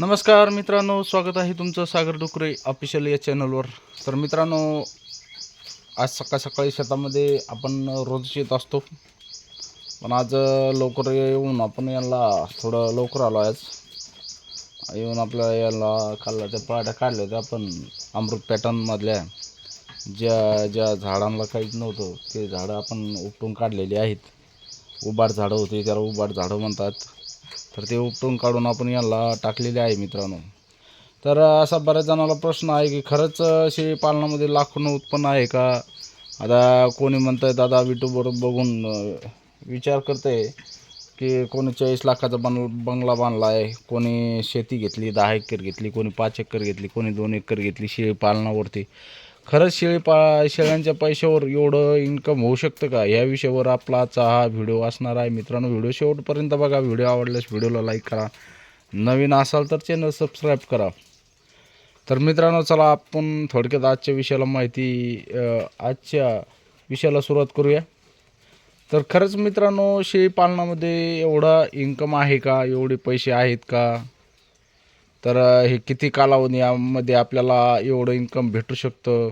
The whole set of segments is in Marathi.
नमस्कार मित्रांनो स्वागत आहे तुमचं सागर डुकरे ऑफिशियल या चॅनलवर तर मित्रांनो आज सकाळ सकाळी शेतामध्ये आपण रोज येत असतो. पण आज लवकर येऊन आपण याला थोडं लवकर आलो आज. येऊन आपल्या याला खाल्ल्याच्या पाड्या काढल्या होत्या आपण अमृत पॅटर्नमधल्या ज्या ज्या झाडांना काहीच नव्हतं ते झाडं आपण उपटून काढलेली आहेत. उबाड झाडं होती त्याला उबाड झाडं म्हणतात. तर ते उपटून काढून आपण याला टाकलेले आहे मित्रांनो. तर असा बऱ्याच जणाला प्रश्न आहे की खरंच शेळी पालनामध्ये लाखोनं उत्पन्न आहे का? आता कोणी म्हणतं आहे दादा विटूबर बघून विचार करते की कोणी चाळीस लाखाचा बन बंगला बांधला आहे कोणी शेती घेतली दहा एकर घेतली कोणी पाच एकर घेतली कोणी दोन एकर घेतली शेळी पालनावरती. खरंच शेळी पा शेळ्यांच्या पैशावर एवढं इन्कम होऊ शकतं का? या विषयावर आपला आजचा हा व्हिडिओ असणार आहे. मित्रांनो व्हिडिओ शेवटपर्यंत बघा. व्हिडिओ आवडल्यास व्हिडिओला लाईक करा. नवीन असाल तर चॅनल सबस्क्राईब करा. तर मित्रांनो चला आपण थोडक्यात आजच्या विषयाला माहिती आजच्या विषयाला सुरुवात करूया. तर खरंच मित्रांनो शेळी पालनामध्ये एवढा इन्कम आहे का? एवढे पैसे आहेत का? तर हे किती कालावधी यामध्ये आपल्याला एवढं इन्कम भेटू शकतं?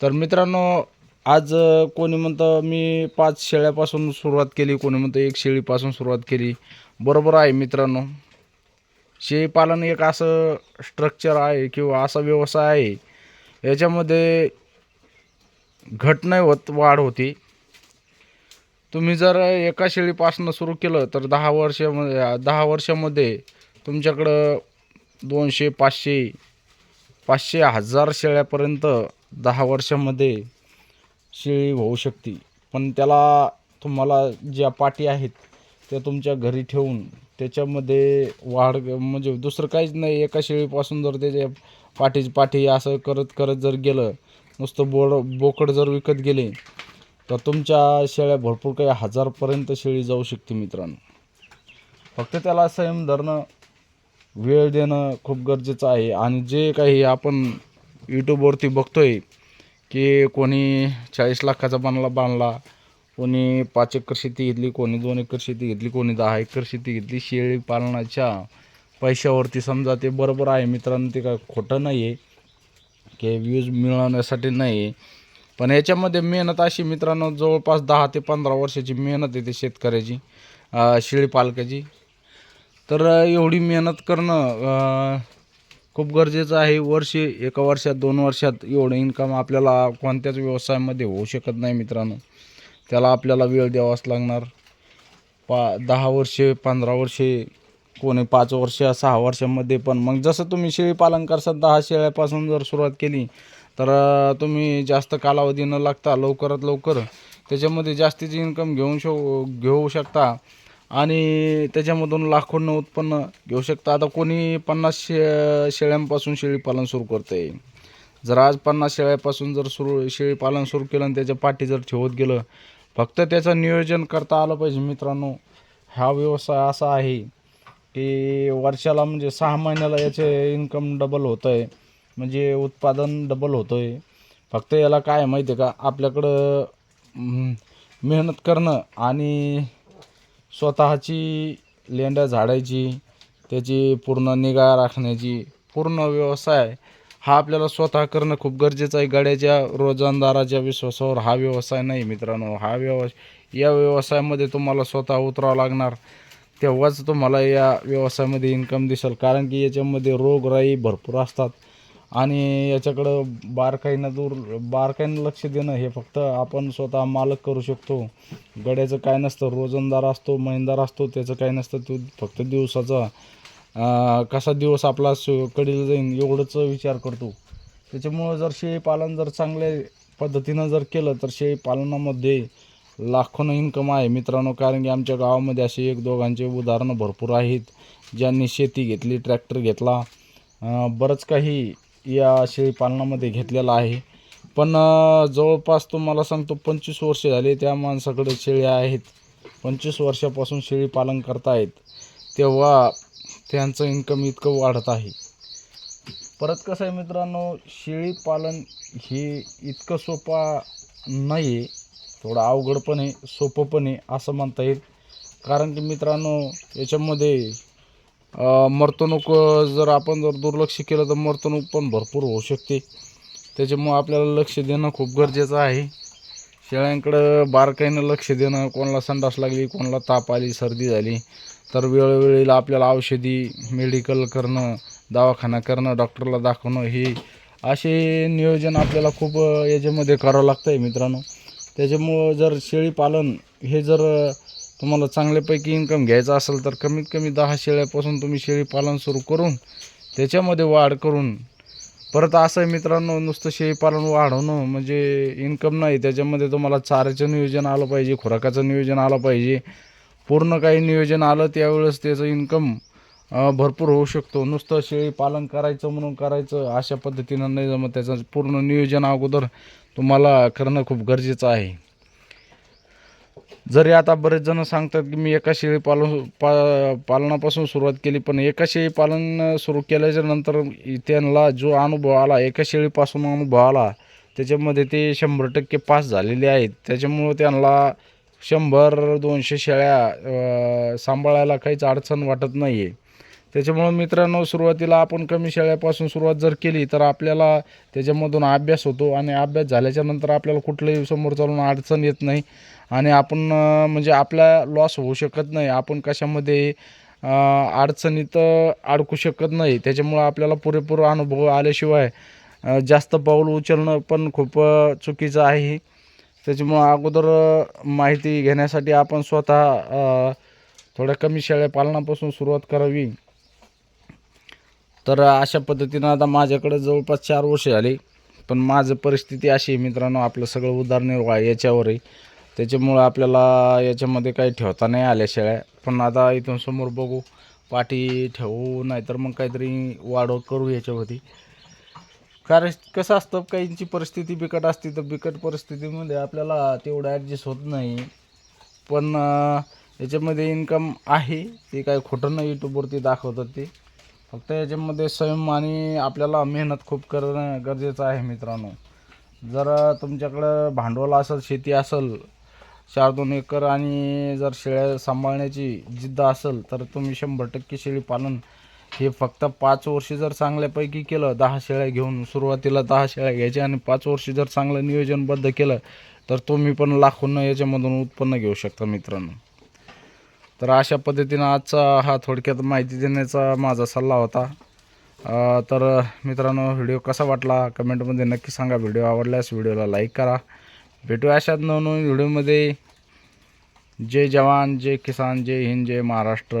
तर मित्रांनो आज कोणी म्हणतं मी पाच शेळ्यापासून सुरुवात केली कोणी म्हणतं एक शेळीपासून सुरुवात केली. बरोबर आहे मित्रांनो. शेळीपालन एक असं स्ट्रक्चर आहे किंवा असा व्यवसाय आहे याच्यामध्ये घट नाही होत वाढ होती. तुम्ही जर एका शेळीपासून सुरू केलं तर दहा वर्षामध्ये दहा वर्षामध्ये तुमच्याकडं दोनशे पाचशे पाचशे हजार शेळ्यापर्यंत दहा वर्षामध्ये शेळी होऊ शकते. पण त्याला तुम्हाला ज्या पाटी आहेत त्या तुमच्या घरी ठेवून त्याच्यामध्ये वाढ म्हणजे दुसरं काहीच नाही. एका शेळीपासून जर त्याच्या पाठीच पाठी असं करत करत जर गेलं नुसतं बोड बोकड जर विकत गेले तर तुमच्या शेळ्या भरपूर काही हजारपर्यंत शेळी जाऊ शकते मित्रांनो. फक्त त्याला संयम धरणं वेळ देणं खूप गरजेचं आहे. आणि जे काही आपण यूट्यूबवरती आहे की कोणी चाळीस लाखाचा बांधला बांधला कोणी पाच एकर शेती घेतली कोणी दोन एकर शेती घेतली कोणी दहा एकर शेती घेतली शेळी पालनाच्या पैशावरती समजा ते बरोबर आहे. मित्रांनो ते काय खोटं नाही आहे की व्ह्यूज मिळवण्यासाठी नाही आहे पण याच्यामध्ये मेहनत अशी मित्रांनो जवळपास दहा ते पंधरा वर्षाची मेहनत येते शेतकऱ्याची शेळी पालकाची. तर एवढी मेहनत करणं खूप गरजेचं आहे. वर्षी एका वर्षात दोन वर्षात एवढं इन्कम आपल्याला कोणत्याच व्यवसायामध्ये होऊ शकत नाही मित्रांनो. त्याला आपल्याला वेळ द्यावाच लागणार. पा दहा वर्षे पंधरा वर्षे कोणी पाच वर्ष सहा वर्षामध्ये पण. मग जसं तुम्ही शेळीपालन करसाल दहा शेळ्यापासून जर सुरुवात केली तर तुम्ही जास्त कालावधी न लागता लवकरात लवकर त्याच्यामध्ये जास्तीची इन्कम घेऊन शो घेऊ शकता. आणि त्याच्यामधून लाखोंना उत्पन्न घेऊ शकतं. आता कोणी पन्नास शे शेळ्यांपासून शेळीपालन सुरू करतं आहे जर आज पन्नास शेळ्यापासून जर सुरू शेळीपालन सुरू केलं आणि त्याच्या पाठी जर ठेवत गेलं फक्त त्याचं नियोजन करता आलं पाहिजे मित्रांनो. हा व्यवसाय असा आहे की वर्षाला म्हणजे सहा महिन्याला याचे इन्कम डबल होतं आहे म्हणजे उत्पादन डबल होतं आहे फक्त याला काय माहिती आहे का? आपल्याकडं मेहनत करणं आणि स्वतःची लेंड्या झाडायची त्याची पूर्ण निगा राखण्याची पूर्ण व्यवसाय हा आपल्याला स्वतः करणं खूप गरजेचं आहे. गाड्याच्या रोजंदाराच्या विश्वासावर हा व्यवसाय नाही मित्रांनो. हा व्यवसाय या व्यवसायामध्ये तुम्हाला स्वतः उतरावं लागणार. तेव्हाच तुम्हाला या व्यवसायामध्ये इन्कम दिसेल. कारण की याच्यामध्ये रोगराई भरपूर असतात. आणि याच्याकडं बारकाईनं दूर बारकाईनं लक्ष देणं हे फक्त आपण स्वतः मालक करू शकतो. गड्याचं काय नसतं रोजंदार असतो महिनदार असतो त्याचं काय नसतं तो फक्त दिवसाचा कसा दिवस आपला सु कडीला जाईन एवढंच विचार करतो. त्याच्यामुळं जर शेळीपालन जर चांगल्या पद्धतीनं जर केलं तर शेळीपालनामध्ये लाखोनं इन्कम आहे. मित्रांनो कारण की आमच्या गावामध्ये असे एक दोघांचे उदाहरणं भरपूर आहेत. ज्यांनी शेती घेतली ट्रॅक्टर घेतला बरंच काही या शेळीपालनामध्ये घेतलेला आहे. पण जवळपास तुम्हाला सांगतो पंचवीस वर्ष झाले त्या माणसाकडे शेळ्या आहेत. पंचवीस वर्षापासून शेळीपालन करतायत. तेव्हा त्यांचं इन्कम इतकं वाढत आहे. परत कसं आहे मित्रांनो शेळीपालन हे इतकं सोपा नाही आहे थोडं अवघड पण आहे सोपं पण आहे असं म्हणता येईल. कारण की मित्रांनो याच्यामध्ये मर्तणूक जर आपण जर दुर्लक्ष केलं तर मर्तणूक पण भरपूर होऊ शकते. त्याच्यामुळं आपल्याला लक्ष देणं खूप गरजेचं आहे. शेळ्यांकडं बारकाईनं लक्ष देणं कोणाला संडास लागली कोणाला ताप आली सर्दी झाली तर वेळोवेळीला आपल्याला औषधी मेडिकल करणं दवाखाना करणं डॉक्टरला दाखवणं हे असे नियोजन आपल्याला खूप याच्यामध्ये करावं लागतं आहे मित्रांनो. त्याच्यामुळं जर शेळीपालन हे जर तुम्हाला चांगल्यापैकी इन्कम घ्यायचा असेल तर कमीत कमी दहा शेळ्यापासून तुम्ही शेळीपालन सुरू करून त्याच्यामध्ये वाढ करून परत असं आहे मित्रांनो नुसतं शेळीपालन वाढवणं म्हणजे इन्कम नाही. त्याच्यामध्ये तुम्हाला चाऱ्याचं नियोजन आलं पाहिजे खुराकाचं नियोजन आलं पाहिजे. पूर्ण काही नियोजन आलं त्यावेळेस त्याचं इन्कम भरपूर होऊ शकतो. नुसतं शेळी पालन करायचं म्हणून करायचं अशा पद्धतीनं नाही जमत. त्याचं पूर्ण नियोजन अगोदर तुम्हाला करणं खूप गरजेचं आहे. जरी आता बरेच जण सांगतात की मी एका शेळी पालन पा पालनापासून सुरुवात केली पण एका शेळी पालन सुरू केल्याच्यानंतर त्यांना जो अनुभव आला एका शेळीपासून अनुभव आला त्याच्यामध्ये ते शंभर टक्के पास झालेले आहेत. त्याच्यामुळं त्यांना शंभर दोनशे शेळ्या सांभाळायला काहीच अडचण वाटत नाही आहे त्याच्यामुळं मित्रांनो सुरुवातीला आपण कमी शेळ्यापासून सुरुवात जर केली तर आपल्याला त्याच्यामधून अभ्यास होतो आणि अभ्यास झाल्याच्यानंतर आपल्याला कुठलंही समोर चालून अडचण येत नाही. आणि आपण म्हणजे आपला लॉस होऊ शकत नाही. आपण कशामध्ये अडचणीत अडकू शकत नाही. त्याच्यामुळं आपल्याला पुरेपूर अनुभव आल्याशिवाय जास्त पाऊल उचलणं पण खूप चुकीचं आहे. त्याच्यामुळं अगोदर माहिती घेण्यासाठी आपण स्वतः थोड्या कमी शेळ्या पालनापासून सुरुवात करावी. तर अशा पद्धतीनं आता माझ्याकडे जवळपास चार वर्ष झाली. पण माझं परिस्थिती अशी आहे मित्रांनो आपलं सगळं उदारनिर्वाह याच्यावर आहे त्याच्यामुळं आपल्याला याच्यामध्ये काही ठेवता नाही आल्या शेळ्या. पण आता इथून समोर बघू पाठी ठेवू नाहीतर मग काहीतरी वाढव करू याच्यावरती. कारण कसं असतं काहींची परिस्थिती बिकट असते तर बिकट परिस्थितीमध्ये आपल्याला तेवढं ॲडजस्ट होत नाही. पण याच्यामध्ये इन्कम आहे ते काय खोटं नाही यूट्यूबवरती दाखवतात ते. फक्त याच्यामध्ये संयम आणि आपल्याला मेहनत खूप करणं गरजेचं आहे मित्रांनो. जर तुमच्याकडं भांडवल असेल शेती असेल चार दोन एकर आणि जर शेळ्या सांभाळण्याची जिद्द असेल तर तुम्ही शंभर टक्के शेळी पालन हे फक्त पाच वर्ष जर चांगल्यापैकी केलं दहा शेळ्या घेऊन सुरुवातीला दहा शेळ्या घ्यायच्या आणि पाच वर्ष जर चांगलं नियोजनबद्ध केलं तर तुम्ही पण लाखोनं याच्यामधून उत्पन्न घेऊ शकता मित्रांनो. तर अशा पद्धतीनं आजचा हा थोडक्यात माहिती देण्याचा माझा सल्ला होता. तर मित्रांनो व्हिडिओ कसा वाटला? कमेंटमध्ये नक्की सांगा. व्हिडिओ आवडल्यास व्हिडिओला लाईक करा. भेटू अशात नवनवीन व्हिडिओमध्ये. जय जवान जय किसान जय हिंद जय महाराष्ट्र.